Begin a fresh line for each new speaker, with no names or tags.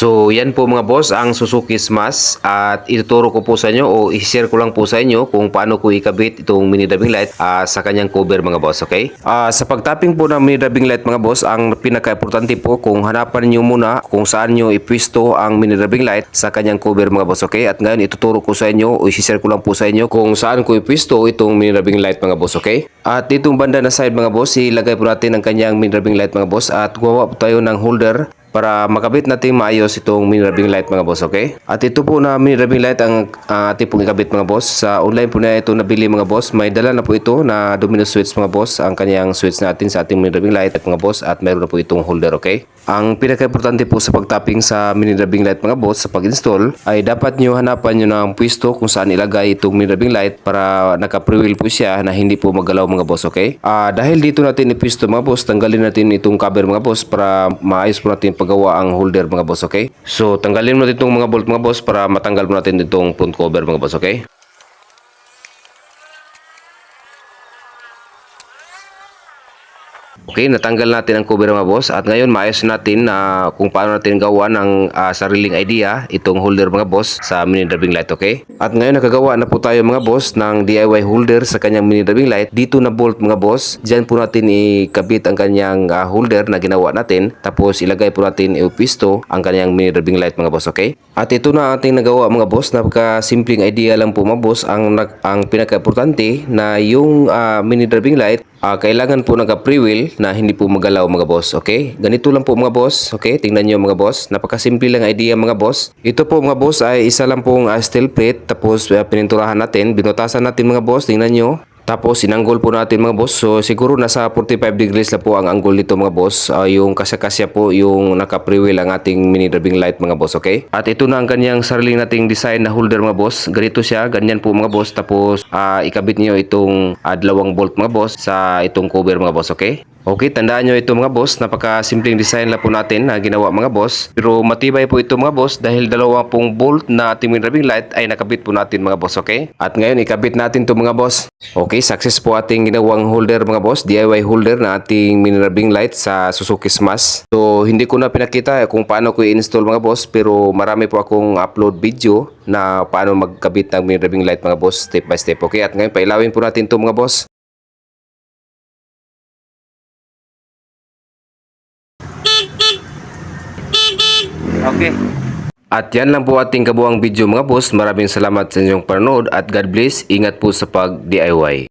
So yan po mga boss ang Suzuki Smash at ituturo ko po sa inyo o i-share ko lang po sa inyo kung paano ko ikabit itong mini dubbing light ah, sa kanyang cover mga boss, okay? Ah, sa pagtapping po ng mini dubbing light mga boss, ang pinaka-importante po kung hanapan niyo muna kung saan niyo ipwisto ang mini dubbing light sa kanyang cover mga boss, okay? At ngayon ituturo ko sa inyo o i-share ko lang po sa inyo kung saan ko ipwisto itong mini dubbing light mga boss, okay? At ditong banda na side mga boss, ilagay po natin ang kanyang mini dubbing light mga boss at gumawa po tayo ng holder para makabit natin maayos itong mini rubbing light mga boss, okay? At ito po na mini rubbing light ang uh, ating pong ikabit mga boss. Sa online po na ito nabili mga boss. May dala na po ito na domino switch mga boss. Ang kanyang switch natin sa ating mini rubbing light mga boss at mayroon na po itong holder, okay? Ang pinaka-importante po sa pagtapping sa mini rubbing light mga boss sa pag-install ay dapat nyo hanapan nyo ng pwesto kung saan ilagay itong mini rubbing light para naka-prewill po siya na hindi po magalaw mga boss, okay? Ah, dahil dito natin ipwesto mga boss, tanggalin natin itong cover mga boss para maayos po natin paggawa ang holder mga boss, okay? So, tanggalin mo natin itong mga bolt mga boss para matanggal mo natin itong front cover mga boss, okay? Okay, natanggal natin ang cover mga boss at ngayon maayos natin na kung paano natin gawa ng ah, sariling idea itong holder mga boss sa mini driving light, okay? At ngayon nakagawa na po tayo mga boss ng DIY holder sa kanyang mini driving light. Dito na bolt mga boss. Diyan po natin ikabit ang kanyang ah, holder na ginawa natin. Tapos ilagay po natin iupisto ang kanyang mini driving light mga boss, okay? At ito na ating nagawa mga boss. Napaka simpleng idea lang po mga boss. Ang, ang pinaka-importante na yung ah, mini driving light Ah, kailangan po naka-pre-wheel na hindi po magalaw mga boss, okay? Ganito lang po mga boss, okay? Tingnan nyo mga boss. Napakasimple lang idea mga boss. Ito po mga boss ay isa lang pong ah, steel plate tapos uh, pininturahan natin. Binutasan natin mga boss, tingnan nyo. Tapos inanggol po natin mga boss. So siguro nasa 45 degrees na po ang angle nito mga boss. Ah, yung kasya-kasya po yung naka-pre-wheel ang ating mini driving light mga boss, okay? At ito na ang kanyang sarili nating design na holder mga boss. Ganito siya, ganyan po mga boss. Tapos ah, ikabit niyo itong ah, dalawang bolt mga boss sa itong cover mga boss, okay? Okay, tandaan nyo ito mga boss, napaka-simpleng design lang po natin na ginawa mga boss. Pero matibay po ito mga boss dahil dalawa pong bolt na ating mini driving light ay nakabit po natin mga boss, okay? At ngayon ikabit natin to mga boss. Okay, success po ating ginawang holder mga boss, DIY holder na ating mini driving light sa Suzuki Smash. So hindi ko na pinakita kung paano ko i-install mga boss pero marami po akong upload video na paano magkabit ng mini driving light mga boss step by step. Okay, at ngayon pailawin po natin to mga boss. Okay. At yan lang po ating kabuang video mga boss. Maraming salamat sa inyong panonood at God bless. Ingat po sa pag-DIY.